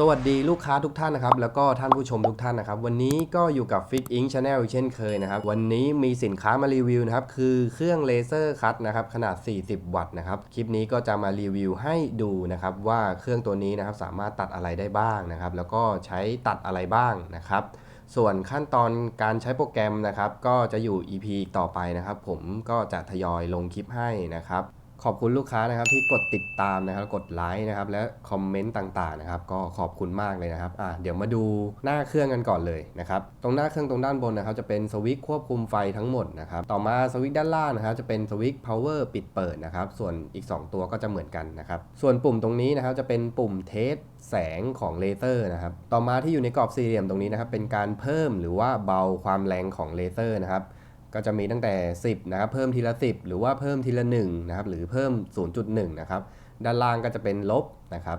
สวัสดีลูกค้าทุกท่านนะครับ แล้วก็ท่านผู้ชมทุกท่านนะครับ วันนี้ก็อยู่กับ Fit Ink Channel เช่นเคยนะครับ วันนี้มีสินค้ามารีวิวนะครับ คือเครื่องเลเซอร์คัตนะครับ ขนาด 40 วัตต์นะครับ คลิปนี้ก็จะมารีวิวให้ดูนะครับ ว่าเครื่องตัวนี้นะครับ สามารถตัดอะไรได้บ้างนะครับ แล้วก็ใช้ตัดอะไรบ้างนะครับ ส่วนขั้นตอนการใช้โปรแกรมนะครับ ก็จะอยู่ EP ต่อไปนะครับ ผมก็จะทยอยลงคลิปให้นะครับ ขอบคุณลูกค้านะครับที่กดติดตามนะครับ กดไลค์นะครับ และคอมเมนต์ต่างๆนะครับ ก็ขอบคุณมากเลยนะครับอะเดี๋ยวมาดูหน้าเครื่องกันก่อนเลยนะครับ ตรงหน้าเครื่องตรงด้านบนนะครับ จะเป็นสวิตช์ควบคุมไฟทั้งหมดนะครับ ต่อมาสวิตช์ด้านล่างนะครับ จะเป็นสวิตช์ power ปิดเปิดนะครับ ส่วนอีก 2 ตัวก็จะเหมือนกันนะครับ ส่วนปุ่มตรงนี้นะครับจะเป็นปุ่มเทสแสงของเลเซอร์นะครับ ต่อมาที่อยู่ในกรอบสี่เหลี่ยมตรงนี้นะครับ เป็นการเพิ่มหรือว่าเบาความแรงของเลเซอร์นะครับ ก็จะมีตั้งแต่ 10นะครับเพิ่มทีละ 10 หรือว่าเพิ่มทีละ1นะครับหรือเพิ่ม 0.1นะครับด้านล่างก็จะเป็นลบนะครับ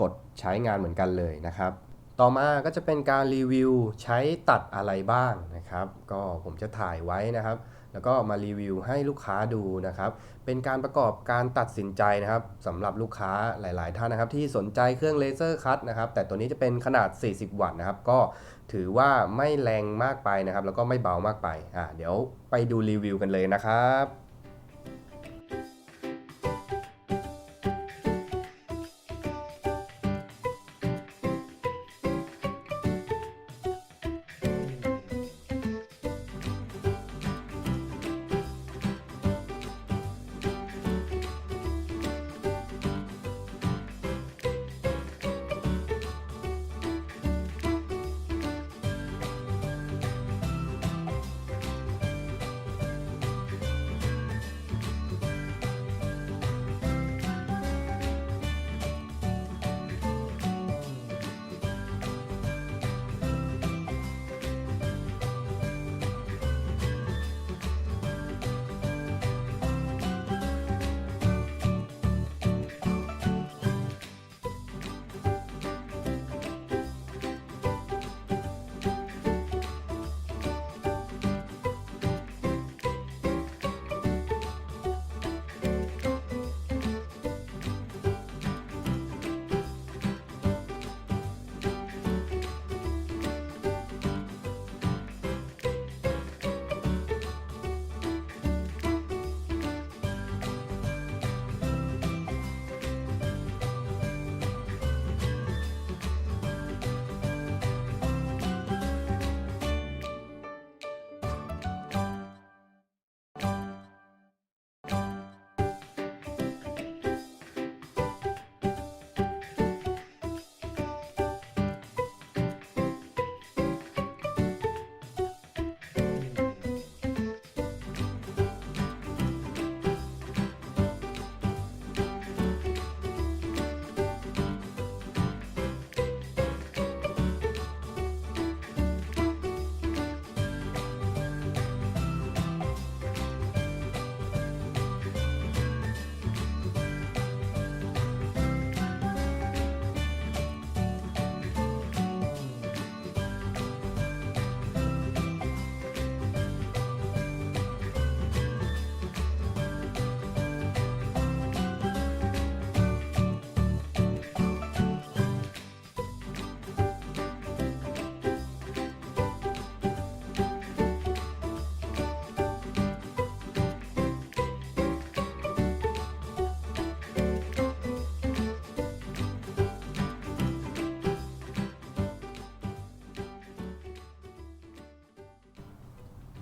กดใช้งานเหมือนกันเลยนะครับ ต่อมาก็จะเป็นการรีวิวใช้ตัดอะไรบ้างนะครับ ก็ผมจะถ่ายไว้นะครับ แล้วก็มารีวิวให้ลูกค้าดูนะครับ เป็นการประกอบการตัดสินใจนะครับสำหรับลูกค้าหลาย ๆ ท่านนะครับ ที่สนใจเครื่องเลเซอร์คัตนะครับ แต่ตัวนี้จะเป็นขนาด 40 วัตต์นะครับ ก็ถือว่าไม่แรงมากไปนะครับ แล้วก็ไม่เบามากไปอ่าเดี๋ยวไปดูรีวิวกันเลยนะครับ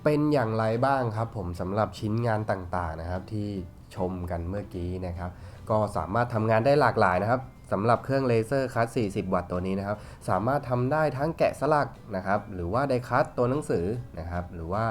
เป็นอย่างไรบ้างครับผมสำหรับชิ้นงานต่างๆนะครับ ที่ชมกันเมื่อกี้นะครับ ก็สามารถทำงานได้หลากหลายนะครับสำหรับเครื่องเลเซอร์คัส40 วัตต์ตัวนี้นะครับ สามารถทำได้ทั้งแกะสลักนะครับ หรือว่าไดคัตตัวหนังสือนะครับ หรือว่า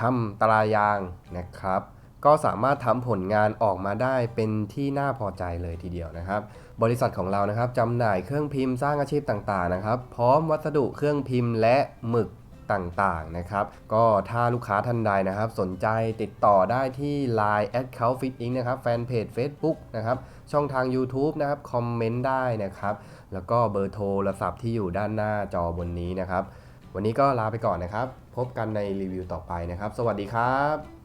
ทำตารายางนะครับ ก็สามารถทำผลงานออกมาได้เป็นที่น่าพอใจเลยทีเดียวนะครับ บริษัทของเรานะครับจำหน่ายเครื่องพิมพ์สร้างอาชีพต่างๆนะครับ พร้อมวัสดุเครื่องพิมพ์และหมึก ต่างๆนะครับ ก็ถ้าลูกค้าท่านใดนะครับ สนใจติดต่อได้ที่ Line a d c o u n t Fit i n g นะครับแฟนเพจ Facebook นะครับช่องทาง YouTube นะครับคอมเมนต์ได้นะครับ แล้วก็เบอร์โทรศัพท์ที่อยู่ด้านหน้าจอบนนี้นะครับ วันนี้ก็ลาไปก่อนนะครับ พบกันในรีวิวต่อไปนะครับ สวัสดีครับ